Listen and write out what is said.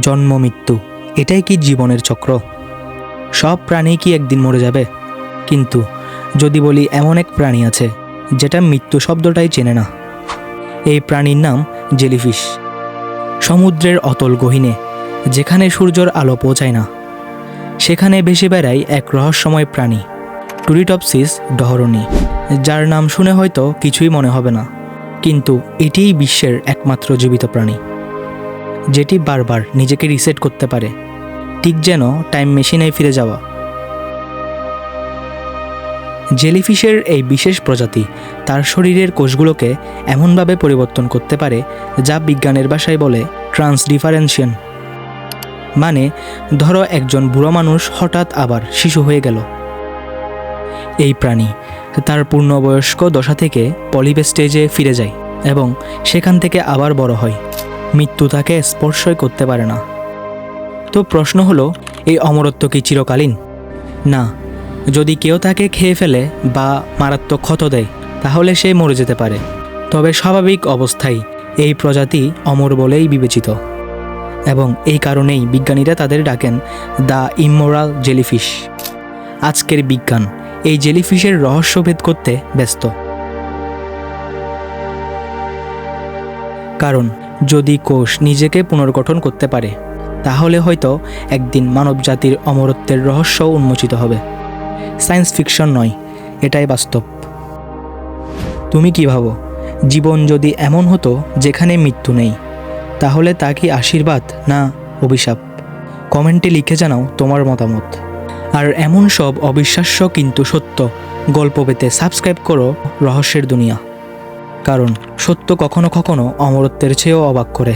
জন্ম, মৃত্যু, এটাই কি জীবনের চক্র? সব প্রাণী কি একদিন মরে যাবে? কিন্তু যদি বলি এমন এক প্রাণী আছে, যেটা মৃত্যু শব্দটাই চেনে না। এই প্রাণীর নাম জেলিফিশ। সমুদ্রের অতল গহীনে, যেখানে সূর্যর আলো পৌঁছায় না, সেখানে বেশি বেড়ায় এক রহস্যময় প্রাণী টুরিটপসিস ডহরনি যার নাম শুনে হয়তো কিছুই মনে হবে না, কিন্তু এটিই বিশ্বের একমাত্র জীবিত প্রাণী। যেটি বারবার নিজেকে রিসেট করতে পারে। ঠিক যেন টাইম মেশিনে ফিরে যাওয়া। জেলিফিশের এই বিশেষ প্রজাতি তার শরীরের কোষগুলোকে এমনভাবে পরিবর্তন করতে পারে, যা বিজ্ঞানের ভাষায় বলে ট্রান্সডিফারেন্সিয়ান মানে ধরো একজন বুড়ো মানুষ হঠাৎ আবার শিশু হয়ে গেল। এই প্রাণী তার পূর্ণবয়স্ক দশা থেকে পলিপ স্টেজে ফিরে যায় এবং সেখান থেকে আবার বড় হয়। মৃত্যু তাকে স্পর্শই করতে পারে না। তো প্রশ্ন হলো, এই অমরত্ব কি চিরকালীন? না, যদি কেউ তাকে খেয়ে ফেলে বা মারাত্মক ক্ষত দেয়, তাহলে সে মরে যেতে পারে। তবে স্বাভাবিক অবস্থায় এই প্রজাতি অমর বলেই বিবেচিত। এবং এই কারণেই বিজ্ঞানীরা তাদের ডাকেন দ্য ইমোরাল জেলিফিশ। আজকের বিজ্ঞান এই জেলিফিশের রহস্যভেদ করতে ব্যস্ত। কারণ যদি কোষ নিজেকে পুনর্গঠন করতে পারে, তাহলে হয়তো একদিন মানবজাতির অমরত্বের রহস্য উন্মোচিত হবে। সায়েন্স ফিকশন নয়, এটাই বাস্তব। তুমি কি ভাবো, জীবন যদি এমন হতো যেখানে মৃত্যু নেই, তাহলে তা কি আশীর্বাদ না অভিশাপ? কমেন্টে লিখে জানাও তোমার মতামত। আর এমন সব অবিশ্বাস্য কিন্তু সত্য গল্প পেতে সাবস্ক্রাইব করো রহস্যের দুনিয়া। কারণ সত্য কখনো কখনো অমরত্বের চেয়েও অবাক করে।